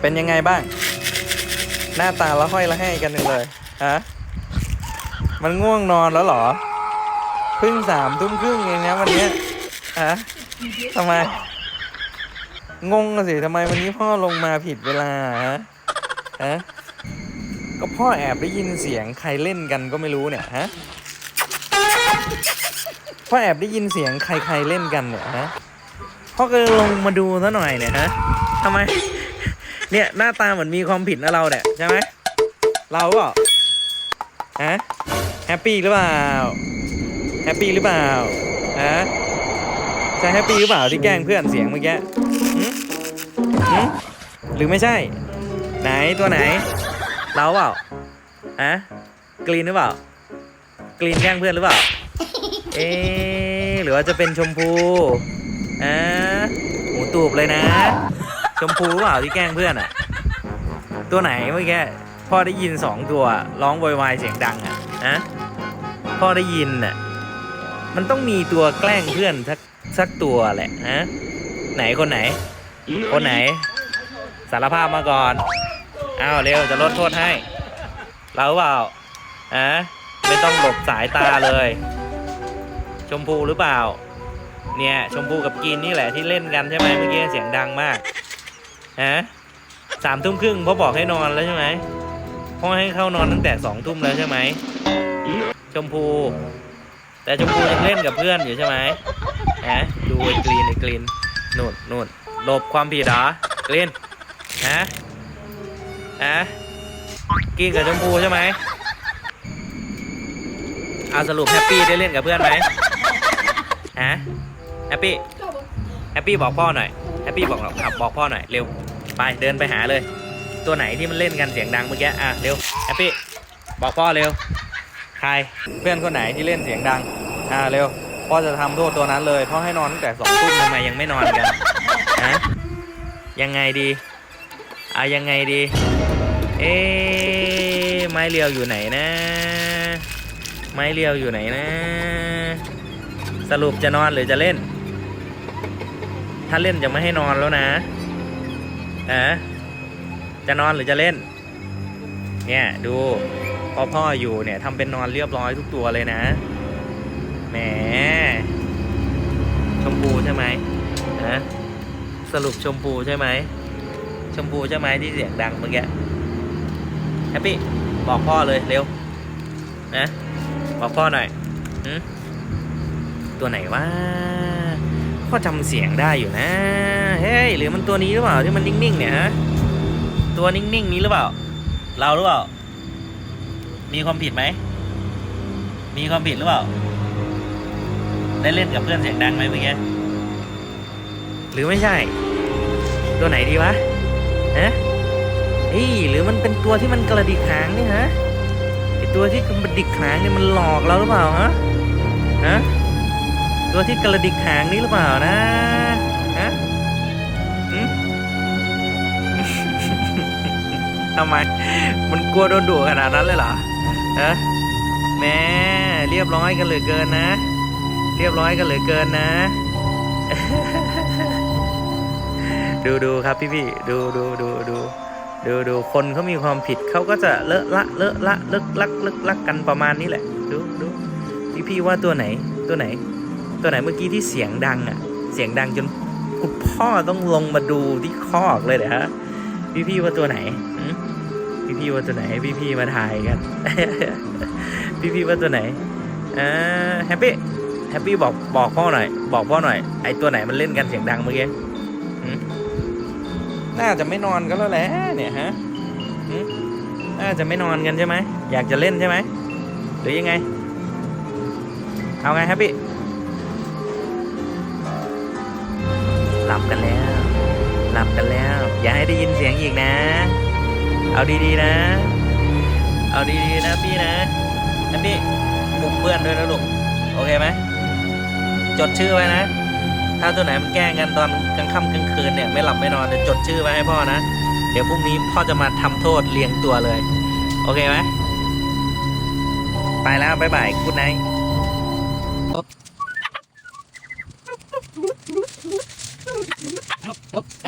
เป็นยังไงบ้าง หน้าตาละห้อยละให้กันเลยฮะมันง่วงนอนแล้วหรอเพิ่งสามทุ่มครึ่งเองนะวันนี้ฮะทำไม งงสิทำไมวันนี้พ่อลงมาผิดเวลาฮะฮะก็พ่อแอบได้ยินเสียงใครเล่นกันก็ไม่รู้เนี่ยฮะพ่อแอบได้ยินเสียงใครใครเล่นกันเนี่ยฮะพ่อก็ลงมาดูซะหน่อยเนี่ยฮะทำไม เนี่ยหน้าตาเหมือนมีความผิดนะเราเนี่ยใช่ไหมเราก็ฮะแฮปปี้หรือเปล่าแฮปปี้หรือเปล่าฮะใช่แฮปปี้หรือเปล่าที่แกล้งเพื่อนเสียงเมื่อกี้หึหึหรือไม่ใช่ ไหนตัวไหน เราเปล่าฮะกรีนหรือเปล่ากรีนแกล้งเพื่อนหรือเปล่าเอ๊ะหรือว่าจะเป็นชมพูอ่าหมูตูบเลยนะ ชมพูหรือเปล่าที่แกล้งเพื่อนอะตัวไหนเมื่อกี้พ่อได้ยินสองตัวร้องโวยวายเสียงดังอะนะพ่อได้ยินอะมันต้องมีตัวแกล้งเพื่อนสักสักตัวแหละฮะไหนคนไหน คนไหน สารภาพมาก่อนอ้าวเร็วจะลดโทษให้ เราเปล่าอะไม่ต้องหลบสายตาเลย ชมพูหรือเปล่า เนี่ยชมพูกับกินนี่แหละที่เล่นกันใช่ไหมเมื่อกี้เสียงดังมาก ฮะสามทุ่มครึ่งพ่อบอกให้นอนแล้วใช่ไหมพ่อให้เข้านอนตั้งแต่สองทุ่มแล้วใช่ไหมชมพู แต่ชมพูยังเล่นกับเพื่อนอยู่ใช่ไหมฮะดูไอ้กรีนไอ้กรีนนู่นนู่นหลบความผิดเหรอกรีนฮะฮะกินกับชมพูใช่ไหมเอาสรุปแฮปปี้ได้เล่นกับเพื่อนไหมฮะแฮปปี้แฮปปี้บอกพ่อหน่อยแฮปปี้บอกขับบอกพ่อหน่อยเร็ว ไปเดินไปหาเลย ตัวไหนที่มันเล่นกันเสียงดังเมื่อกี้อะเร็วแฮปปี้บอกพ่อเร็วใครเพื่อนคนไหนที่เล่นเสียงดังอ่าเร็วพ่อจะทำโทษตัวนั้นเลยพ่อให้นอนตั้งแต่สองทุ่มทำไมยังไม่นอนกันฮะยังไงดีอะยังไงดี เอ๊ไม้เรียวอยู่ไหนนะ ไม้เรียวอยู่ไหนนะ สรุปจะนอนหรือจะเล่น ถ้าเล่นจะไม่ให้นอนแล้วนะ อะจะนอนหรือจะเล่น เนี่ยดูพอพ่ออยู่เนี่ยทำเป็นนอนเรียบร้อยทุกตัวเลยนะ แหม ชมพูใช่ไหมฮะสรุปชมพูใช่ไหม ชมพูใช่ไหมที่เสียงดังเมื่อกี้แฮปปี้บอกพ่อเลยเร็ว นะ บอกพ่อหน่อยตัวไหนวะ พ่อจำเสียงได้อยู่นะ เฮ้ยหรือมันตัวนี้หรือเปล่าที่มันนิ่งๆเนี่ยฮะ ตัวนิ่งๆนี้หรือเปล่า เราหรือเปล่า มีความผิดไหม มีความผิดหรือเปล่า ได้เล่นกับเพื่อนเสียงดังไหมเมื่อกี้ หรือไม่ใช่ ตัวไหนดีวะฮะเฮ้ยหรือมันเป็นตัวที่มันกระดิกหางนี่ฮะไอตัวที่กระดิกหางเนี่ยมันหลอกเราหรือเปล่าฮะ ฮะ ตัวที่กระดิกหางนี้หรือเปล่านะฮะหืมทำไม มันกลัวโดนดุขนาดนั้นเลยเหรอฮะแหม่เรียบร้อยกันเหลือเกินนะ เรียบร้อยกันเหลือเกินนะ ดูดูครับพี่พี่ดูดูดูดูดูดูคนเขามีความผิดเขาก็จะเลอะละเลอะละเลิกลักเลิกลักกันประมาณนี้แหละ ดูดูพี่พี่ว่าตัวไหนตัวไหน ตัวไหนเมื่อกี้ที่เสียงดังอะ เสียงดังจนคุณพ่อต้องลงมาดูที่คอกเลยเหรอฮะพี่พี่ๆว่าตัวไหนพี่พี่ๆว่าตัวไหนพี่พี่ๆมาถ่ายกันพี่พี่ๆว่าตัวไหนอ่าแฮปปี้แฮปปี้บอกบอกพ่อหน่อย บอกพ่อหน่อยไอตัวไหนมันเล่นกันเสียงดังเมื่อกี้น่าจะไม่นอนกันแล้วแหละเนี่ยฮะน่าจะไม่นอนกันใช่ไหมอยากจะเล่นใช่ไหมหรือยังไง เอาไงแฮปปี้ หลับกันแล้ว หลับกันแล้ว อย่าให้ได้ยินเสียงอีกนะ เอาดีๆนะ เอาดีๆนะพี่นะอันนี้ปลุกเพื่อนด้วยนะลูกโอเคไหมจดชื่อไว้นะ ถ้าตัวไหนมันแกล้งกันตอนกลางค่ำกลางคืนเนี่ยไม่หลับไม่นอนจะจดชื่อไว้ให้พ่อนะ เดี๋ยวพรุ่งนี้พ่อจะมาทำโทษเรียงตัวเลย โอเคไหมไปแล้วบ๊ายบายคุณไน